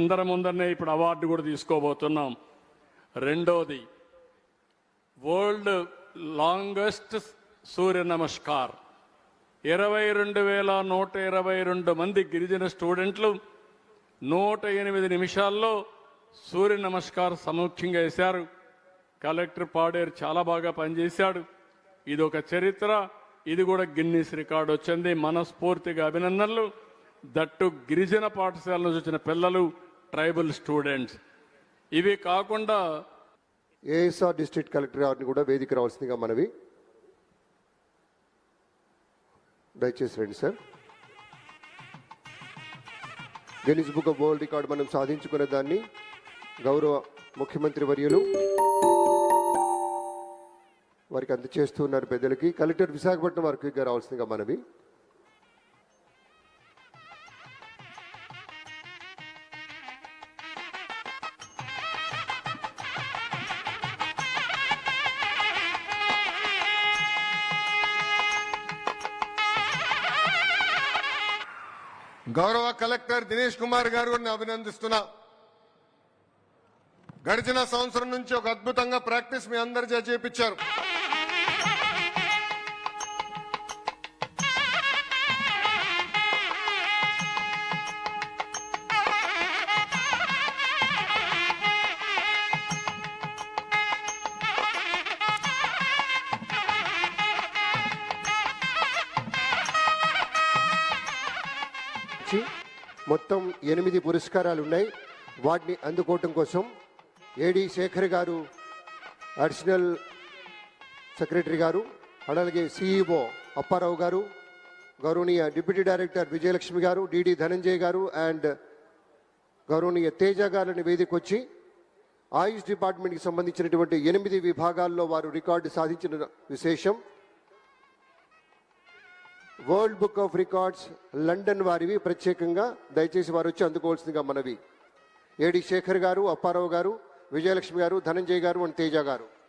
అందరి ముందరనే ఇప్పుడు అవార్డు కూడా తీసుకోబోతున్నాం. రెండోది వరల్డ్ లాంగెస్ట్ సూర్య నమస్కార్. ఇరవై రెండు వేల నూట ఇరవై రెండు మంది గిరిజన స్టూడెంట్లు నూట ఎనిమిది నిమిషాల్లో సూర్య నమస్కార్ సమూఖ్యంగా వేశారు. కలెక్టర్ పాడేరు చాలా బాగా పనిచేశాడు. ఇది ఒక చరిత్ర ఇది కూడా గిన్నీస్ రికార్డు వచ్చింది. మనస్ఫూర్తిగా అభినందనలు. దట్టు గిరిజన పాఠశాల నుంచి వచ్చిన పిల్లలు ట్రైబల్ స్టూడెంట్స్. ఇవి కాకుండా ఏఎస్ఆర్ డిస్ట్రిక్ట్ కలెక్టర్ గారిని కూడా వేదిక రావాల్సిందిగా మనవి. దయచేసి రండి sir. Guinness book of world record మనం సాధించుకునే దాన్ని గౌరవ ముఖ్యమంత్రి వర్యులు వారికి అందచేస్తూ ఉన్నారు పెద్దలకి. కలెక్టర్ విశాఖపట్నం వారికి రావాల్సిందిగా మనవి. గౌరవ కలెక్టర్ దినేష్ కుమార్ గారు నేను అభినందిస్తున్నా. గడిచిన సంవత్సరం నుంచి ఒక అద్భుతంగా ప్రాక్టీస్ మీ అందరి చేపించారు. నుంచి మొత్తం ఎనిమిది పురస్కారాలు ఉన్నాయి. వాటిని అందుకోవటం కోసం ఏడి శేఖర్ గారు అడిషనల్ సెక్రటరీ గారు అలాగే సిఇఓ అప్పారావు గారు గౌరవనీయ డిప్యూటీ డైరెక్టర్ విజయలక్ష్మి గారు డిడి ధనంజయ్ గారు అండ్ గౌరవనీయ తేజ గారిని వేదిక వచ్చి ఆయుష్ డిపార్ట్మెంట్కి సంబంధించినటువంటి ఎనిమిది విభాగాల్లో వారు రికార్డు సాధించిన విశేషం. World book of records London వారివి. ప్రత్యేకంగా దయచేసి వారు వచ్చి అందుకోవాల్సిందిగా మనవి. ఏడి శేఖర్ గారు అప్పారావు గారు విజయలక్ష్మి గారు ధనంజయ్ గారు అండ్ తేజ గారు.